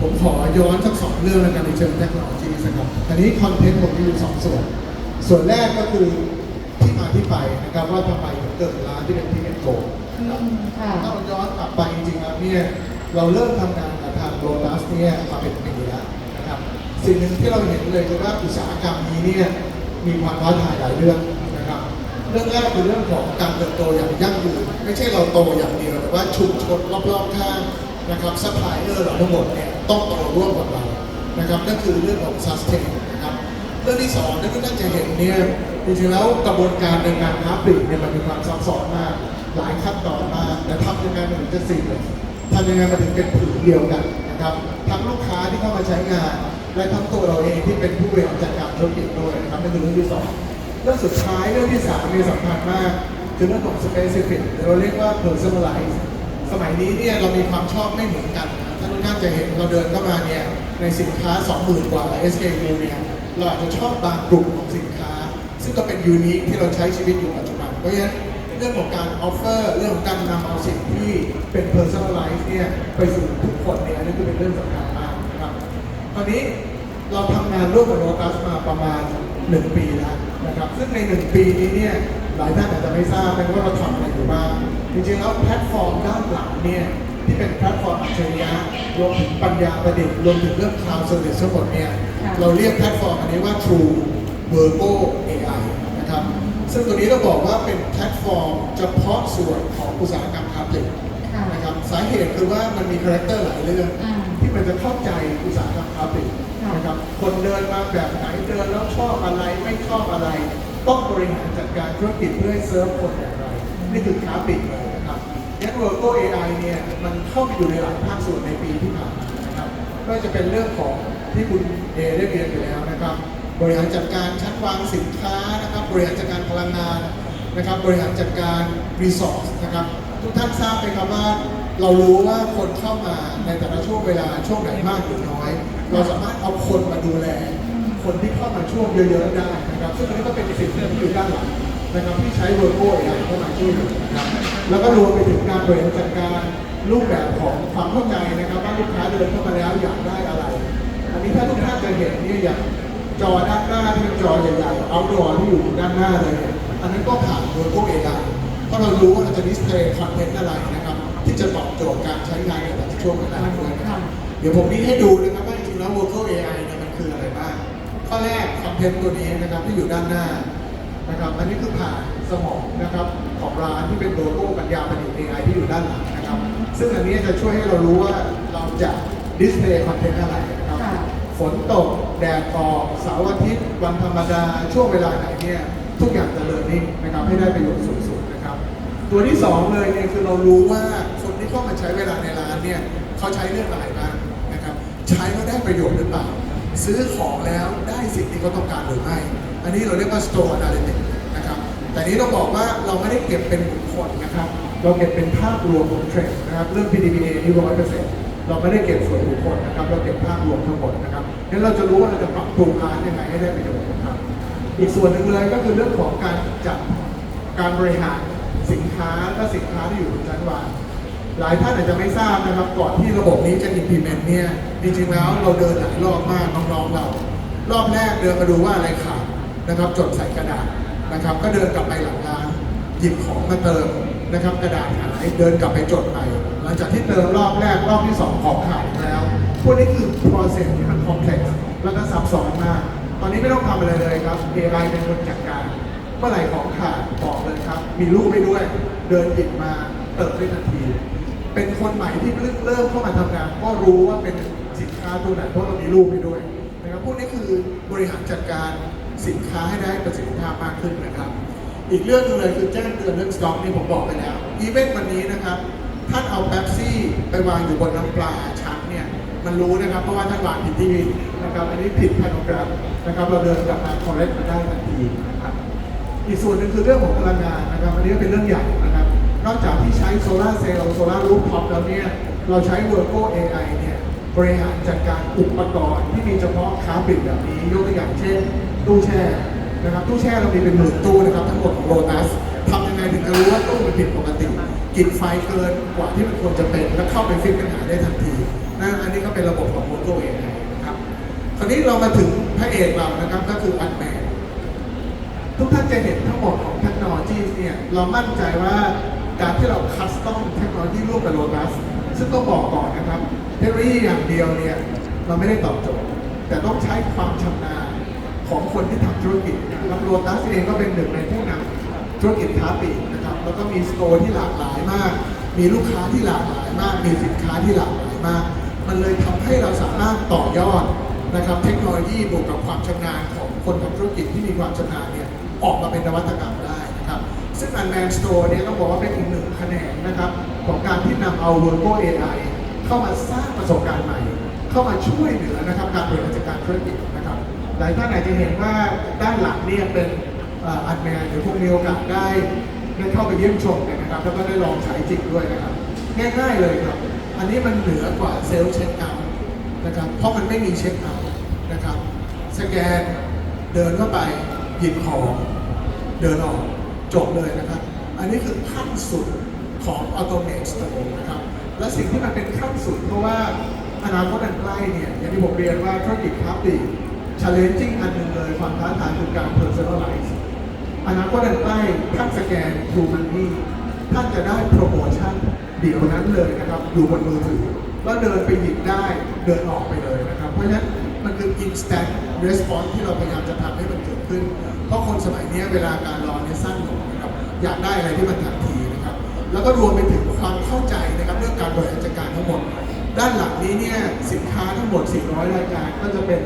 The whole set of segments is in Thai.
ผมขอย้อนสักสองเรื่องแล้วกันในเชิงเทคโนโลยีนะครับอันนี้คอนเทนต์ผมมีอยู่สองส่วน ส่วนแรกก็คือที่มาที่ไปนะครับว่าทำไมถึงเกิดร้านที่เป็นพีเอ็นโกนะครับอืมค่ะถ้าเราย้อนกลับไปจริงๆแล้วเนี่ยเราเริ่มทำงานกับทางโรตัสเนี่ยมาเป็นปีแล้วนะครับสิ่งหนึ่งที่เราเห็นเลยคือว่าอุตสาหกรรมนี้เนี่ยมีความท้าทายหลายเรื่องนะครับเรื่องแรกคือเรื่องของการเติบโตอย่างยั่งยืนไม่ใช่เราโตอย่างเดียวแต่ว่าชุมชนรอบๆข้าง นะครับซัพพลายเออร์เราทั้งหมดเนี่ยต้องโตร่วมกับเรานะครับนั่นคือเรื่องของ sustain นะครับเรื่องที่สองที่ท่านจะเห็นเนี่ยจริงๆแล้วกระบวนการในการค้าปลีกเนี่ยมันมีความซับซ้อนมาก หลายขั้นตอนมากแต่ทำยังไงมันถึงจะสิ่งเลยทำยังไงมันถึงเป็นผืนเดียวกันนะครับทั้งลูกค้าที่เข้ามาใช้งาน และทั้งตัวเราเองที่เป็นผู้บริหารจัดการธุรกิจด้วยนะครับนั่นคือเรื่องที่สองเรื่องสุดท้ายเรื่องที่สามมีสำคัญมากคือเรื่องของ specific เราเรียกว่า personalize สมัยนี้เนี่ยเรามีความชอบไม่เหมือนกันนะท่านทุกท่านจะเห็นเราเดินเข้ามาเนี่ยในสินค้า 20,000 กว่า SKU เนี่ยเราอาจจะชอบบางกลุ่มของสินค้า ซึ่งก็เป็นยูนิคที่เราใช้ชีวิตอยู่ปัจจุบันเพราะฉะนั้นเรื่องของการออฟเฟอร์เรื่องของการนำเอาสิ่งที่เป็น personalize เนี่ยไปสู่ทุกคนเนี่ยอันนี่คือเป็นเรื่องสำคัญมากนะครับตอนนี้เราทำงานร่วมกับโรตัสมาประมาณ 1 ปีแล้วนะครับซึ่งใน 1 ปีนี้เนี่ย หลายท่านอาจจะไม่ทราบนะว่าเราทำอะไรอยู่บ้างจริงๆแล้วแพลตฟอร์มด้านหลังเนี่ยที่เป็นแพลตฟอร์มอัจฉริยะรวมถึงปัญญาประดิษฐ์รวมถึงเรื่อง cloud service ทั้งหมดเนี่ยค่ะเราเรียกแพลตฟอร์มอันนี้ว่า True Virgo AI นะครับซึ่งตัวนี้เราบอกว่าเป็นแพลตฟอร์มเฉพาะส่วนของอุตสาหกรรมค้าปลีกค่ะนะครับสาเหตุคือว่ามันมีคาแรคเตอร์หลายเรื่องอ่าที่มันจะเข้าใจอุตสาหกรรมค้าปลีกค่ะนะครับคนเดินมาแบบไหนเดินแล้วชอบอะไรไม่ชอบอะไร ต้องบริหารจัดการธุรกิจเพื่อให้เซิร์ฟคนอย่างไรนี่คือค้าปลีกเลยนะครับยันเวิร์โกเอไอเนี่ยมันเข้าไปอยู่ในหลายภาคส่วนในปีที่ผ่านมานะครับไม่ว่าจะเป็นเรื่องของที่คุณเอได้เรียนไปแล้วนะครับ บริหารจัดการชั้นวางสินค้านะครับ บริหารจัดการพลังงานนะครับ บริหารจัดการรีซอร์สนะครับ ทุกท่านทราบไหมครับว่าเรารู้ว่าคนเข้ามาในแต่ละช่วงเวลาช่วงไหนมากหรือน้อย เราสามารถเอาคนมาดูแล คนที่เข้ามาช่วงเยอะๆได้นะครับ ซึ่งอันนี้ก็เป็นสิ่งที่อยู่ด้านหลังนะครับที่ใช้เวอร์โก้เอเข้ามาช่วยนะครับแล้วก็รวมไปถึงการบริหารจัดการรูปแบบของความเข้าใจนะครับว่าลูกค้าเดินเข้ามาแล้วอยากได้อะไร อันนี้ถ้าทุกท่านจะเห็นเนี่ยอย่างจอด้านหน้าที่เป็นจอใหญ่ๆเอาดอที่อยู่ด้านหน้าเลย อันนั้นก็ผ่านเวอร์โก้เอเพราะเรารู้ว่าเราจะดิสเพลย์คอนเทนต์อะไรนะครับ ที่จะตอบโจทย์การใช้งานในแต่ละช่วงเวลาด้วยนะครับเดี๋ยวผมมีให้ดูนะครับว่าจริงๆแล้ว Vocal AI ข้อแรกคอนเทนต์ตัวนี้นะครับที่อยู่ด้านหน้านะครับอันนี้คือผ่านสมองนะครับของร้านที่เป็นโลโก้ปัญญาประดิษฐ์ AI ที่อยู่ด้านหลังนะครับ ซึ่งอันนี้จะช่วยให้เรารู้ว่าเราจะดิสเพลย์คอนเทนต์อะไรนะครับค่ะฝนตก แดดออกเสาร์อาทิตย์ วันธรรมดา ช่วงเวลาไหนเนี่ยทุกอย่างจะเลิร์นนิ่งนะครับให้ได้ประโยชน์สูงสุดนะครับ ตัวที่สองเลยเนี่ยคือเรารู้ว่าคนที่เข้ามาใช้เวลาในร้านเนี่ยเขาใช้เรื่องอะไรบ้างนะครับใช้แล้วได้ประโยชน์หรือเปล่า ซื้อของแล้วได้สิ่งที่เขาต้องการหรือไม่ อันนี้เราเรียกว่า store analytics นะครับ แต่นี้ต้องบอกว่าเราไม่ได้เก็บเป็นบุคคลนะครับ เราเก็บเป็นภาพรวมของเทรนด์นะครับ เรื่อง PDPA นี่ร้อยเปอร์เซ็นต์เราไม่ได้เก็บส่วนบุคคลนะครับ เราเก็บภาพรวมทั้งหมดนะครับงั้นเราจะรู้ว่าเราจะปรับปรุงร้านยังไงให้ได้ประโยชน์นะครับ อีกส่วนหนึ่งเลยก็คือเรื่องของการจัดการบริหารสินค้าและสินค้าที่อยู่บนชั้นวาง หลายท่านอาจจะไม่ทราบนะครับก่อนที่ระบบนี้จะ implement เนี่ยจริงๆแล้วเราเดินหลายรอบมากน้องๆเรา รอบแรกเดินมาดูว่าอะไรขาดนะครับ จดใส่กระดาษนะครับ ก็เดินกลับไปหลังร้าน หยิบของมาเติมนะครับ กระดาษหายเดินกลับไปจดใหม่หลังจากที่เติมรอบแรกรอบที่สองของหายแล้วพวกนี้คือ process ที่มัน complex แล้วก็ซับซ้อนมากตอนนี้ไม่ต้องทำอะไรเลยครับ AI เป็นคนจัดการเมื่อไหร่ของขาดบอกเลยครับ มีรูปให้ด้วย เดินหยิบมาเติมได้ทันที เป็นคนใหม่ที่เพิ่งเริ่มเข้ามาทำงาน ก็รู้ว่าเป็นสินค้าตัวไหนเพราะเรามีรูปให้ด้วยนะครับพวกนี้คือบริหารจัดการสินค้าให้ได้ประสิทธิภาพมากขึ้นนะครับ อีกเรื่องหนึงเลยคือแจ้งเตือนเรื่องสต็อกนี่ผมบอกไปแล้วอีเวนต์วันนี้นะครับท่านเอาแป๊บซี่ไปวางอยู่บนน้ำปลาชักเนี่ยมันรู้นะครับเพราะว่าท่านวางผิดที่นะครับอันนี้ผิดพานกราฟนะครับเราเดินกลับมา correct มาได้ทันทีนะครับอีกส่วนหนึ่งคือเรื่องของพลังงานนะครับอันนี้ก็เป็นเรื่องใหญ่ นอกจากที่ใช้โซลาร์เซลล์โซลารูฟท็อปแล้วเนี่ย เราใช้ Virgo AI เนี่ยบริหารจัดการอุปกรณ์ที่มีเฉพาะค้าปลีกแบบนี้ ยกตัวอย่างเช่น ตู้แช่นะครับตู้แช่เรามีเป็นหมื่นตู้นะครับ ทั้งหมดของโ o ตัสทำยังไงถึงจะรู้ว่าตู้มันผิดปกติ กินไฟเกินกว่าที่มันควรจะเป็น แล้วเข้าไปฟิกปัญหาได้ทันทีนะอันนี้ก็เป็นระบบของ Moto AI นะครับคราวนี้เรามาถึงพระเอกเรานะครับก็คืออันแมนทุกท่านจะเห็นทั้งหมดของเทคโนโลยีเนี่ยเรามั่นใจว่า การที่เราคัสตอมเทคโนโลยีร่วมกับโลตัสซึ่งต้องบอกก่อนนะครับเทคโนโลยีอย่างเดียวเนี่ยมันไม่ได้ตอบโจทย์ แต่ต้องใช้ความชำนาญของคนที่ทำธุรกิจนะครับโลตัสเองก็เป็นหนึ่งในผู้นำธุรกิจค้าปลีกนะครับแล้วก็มีสโตร์ที่หลากหลายมาก มีลูกค้าที่หลากหลายมาก มีสินค้าที่หลากหลายมาก มันเลยทำให้เราสามารถต่อยอดนะครับเทคโนโลยีบวกกับความชำนาญของคนทำธุรกิจที่มีความชำนาญเนี่ยออกมาเป็นนวัตกรรมได้ ซึ่ง Unmanned Store เนี่ยต้องบอกว่าเป็นอีกหนึ่งแขนงนะครับ ของการที่นำเอา Virgo AI เข้ามาสร้างประสบการณ์ใหม่ เข้ามาช่วยเหลือนะครับการบริหารจัดการธุรกิจนะครับหลายท่านอาจจะเห็นว่าด้านหลังเนี่ยเป็นอันแมนเดี๋ยวพวกมีโอกาสได้ได้เข้าไปเยี่ยมชมนนะครับ แล้วก็ได้ลองใช้จริงด้วยนะครับ ง่ายๆเลยครับ อันนี้มันเหนือกว่าเซลล์เช็คเอาท์นะครับ เพราะมันไม่มีเช็คเอาท์นะครับ สแกนเดินเข้าไปหยิบของเดินออก จบเลยนะครับ อันนี้คือขั้นสุดของ Automate Store นะครับ และสิ่งที่มันเป็นขั้นสุดเพราะว่าอนาคตอันใกล้เนี่ยอย่างที่ผมเรียนว่าธุรกิจค้าปลีก challenging อันหนึ่งเลยความท้าทายคือการ personalize อนาคตอันใกล้ท่านสแกน True Money ท่านจะได้โปรโมชั่นเดี๋ยวนั้นเลยนะครับอยู่บนมือถือแล้วเดินไปหยิบได้เดินออกไปเลยนะครับ เพราะฉะนั้นมันคือ instant response ที่เราพยายามจะทำให้มันเกิด ขึ้น เพราะคนสมัยนี้เวลาการรอเนี่ยสั้นลงนะครับอยากได้อะไรที่มันทันทีนะครับ แล้วก็รวมไปถึงความเข้าใจนะครับเรื่องการบริหารจัดการทั้งหมด ด้านหลังนี้เนี่ยสินค้าทั้งหมด 400 รายการก็จะเป็น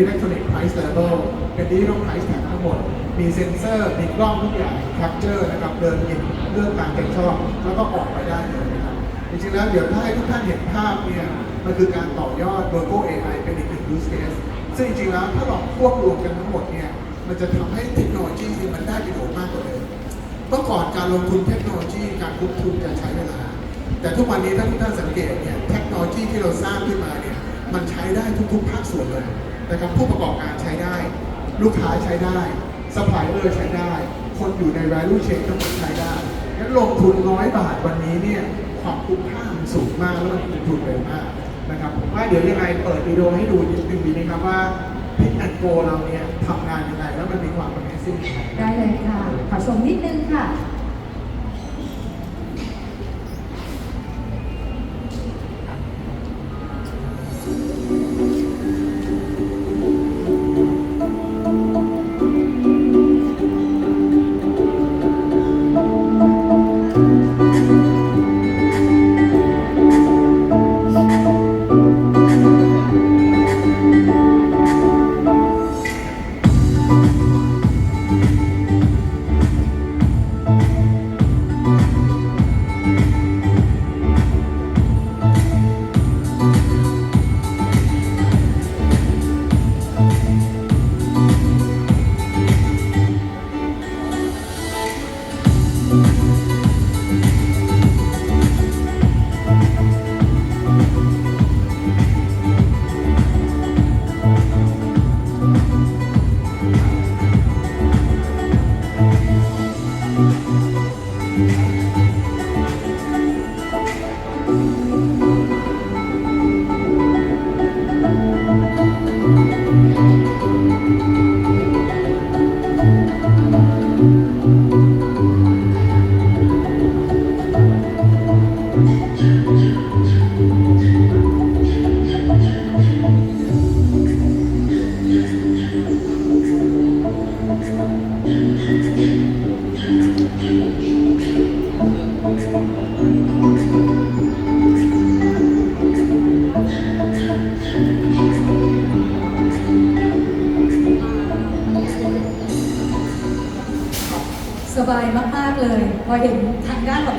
electronic price label เวลเป็น digital price tag ทั้งหมด มีเซ็นเซอร์มีกล้องทุกอย่าง capture นะครับเดินหยิบเลือกตามใจชอบแล้วก็ออกไปได้เลยนะครับจริงๆแล้วเดี๋ยวถ้าให้ทุกท่านเห็นภาพเนี่ยมันคือการต่อยอด Virgo AI เป็นอีกหนึ่ง use case ซึ่งจริงๆแล้วถ้าเราควบรวมกันทั้งหมดเนี่ย มันจะทำให้เทคโนโลยีมันได้ประโยชน์มากกว่าเดิมเมื่อก่อนการลงทุนเทคโนโลยีการลงทุนจะใช้เวลา แต่ทุกวันนี้ถ้าทุกท่านสังเกตเนี่ยเทคโนโลยีที่เราสร้างขึ้นมาเนี่ยมันใช้ได้ทุกๆภาคส่วนเลยนะครับผู้ประกอบการใช้ได้ ลูกค้าใช้ได้ซัพพลายเออร์ใช้ได้ คนอยู่ใน value chain ทั้งหมดใช้ได้งั้นลงทุนน้อยบาทวันนี้เนี่ยความคุ้มค่ามันสูงมากแล้วมันลงทุนเร็วมากนะครับผมว่าเดี๋ยวยังไงเปิดวิดีโอให้ดูนิดนึงดีไหมครับว่า พิกแอนโกเราเนี่ยทำงานยังไงแล้วมันมีความ Amazing ยังไงได้เลยค่ะ ขอชมนิดนึงค่ะ สบายมาก ๆ เลย พอเห็นทางด้านประตู